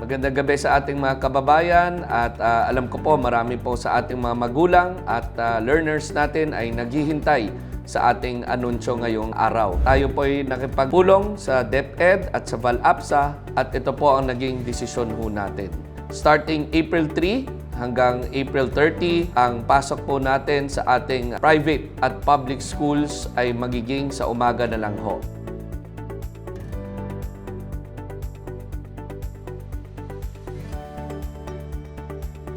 Magandang gabi sa ating mga kababayan at ah, alam ko po marami po sa ating mga magulang at ah, learners natin ay naghihintay sa ating anunsyo ngayong araw. Tayo po ay nakipagpulong sa DepEd at sa ValApsa at ito po ang naging desisyon ho natin. Starting April 3 hanggang April 30, ang pasok po natin sa ating private at public schools ay magiging sa umaga na lang ho.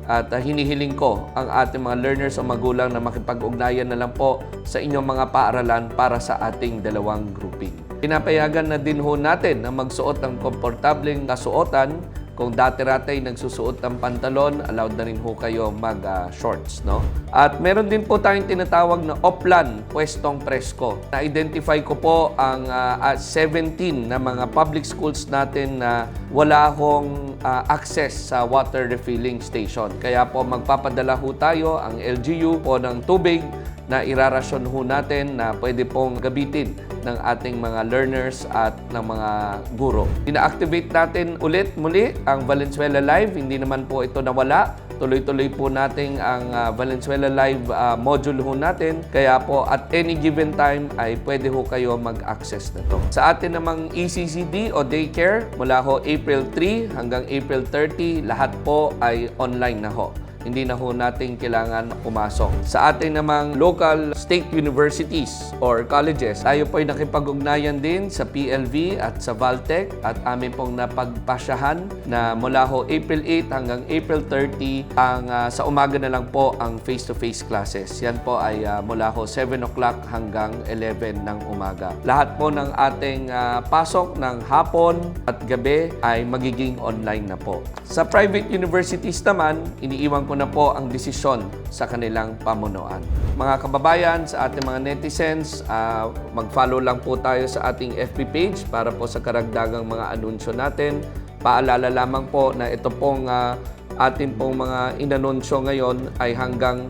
At uh, hinihiling ko ang ating mga learners o magulang na makipag-ugnayan na lang po sa inyong mga paaralan para sa ating dalawang grouping. Pinapayagan na din ho natin na magsuot ng komportableng kasuotan. Kung dati-rati nagsusuot ng pantalon, allowed na rin ho kayo mag-shorts. no? At meron din po tayong tinatawag na Oplan Pwestong Presko. Na-identify ko po ang ah, ah, 17 na mga public schools natin na wala hong ah, access sa water refilling station. Kaya po magpapadala ho tayo ang LGU po ng tubig na irarasyon ho natin na pwede pong gabitin ng ating mga learners at ng mga guro. Ina-activate natin ulit muli ang Valenzuela Live. Hindi naman po ito nawala. Tuloy-tuloy po natin ang ah, Valenzuela Live ah, module ho natin. Kaya po at any given time ay pwede ho kayo mag-access na to. Sa atin namang ECCD o daycare, mula ho April 3 hanggang April 30, lahat po ay online na ho hindi na ho natin kailangan pumasok. Sa ating namang local state universities or colleges, tayo po ay nakipag-ugnayan din sa PLV at sa Valtech at amin pong napagpasyahan na mula ho April 8 hanggang April 30 ang ah, sa umaga na lang po ang face-to-face classes. Yan po ay ah, mula ho 7 o'clock hanggang 11 ng umaga. Lahat po ng ating ah, pasok ng hapon at gabi ay magiging online na po. Sa private universities naman, iniiwan ko na po ang desisyon sa kanilang pamunuan. Mga kababayan, sa ating mga netizens, ah, mag-follow lang po tayo sa ating FB page para po sa karagdagang mga anunsyo natin. Paalala lamang po na ito pong ah, ating pong mga inanunsyo ngayon ay hanggang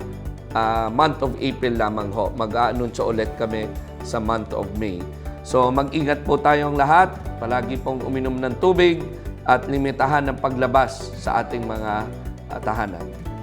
ah, month of April lamang ho. Mag-aanunsyo ulit kami sa month of May. So mag-ingat po tayong lahat. Palagi pong uminom ng tubig at limitahan ng paglabas sa ating mga ah, tahanan.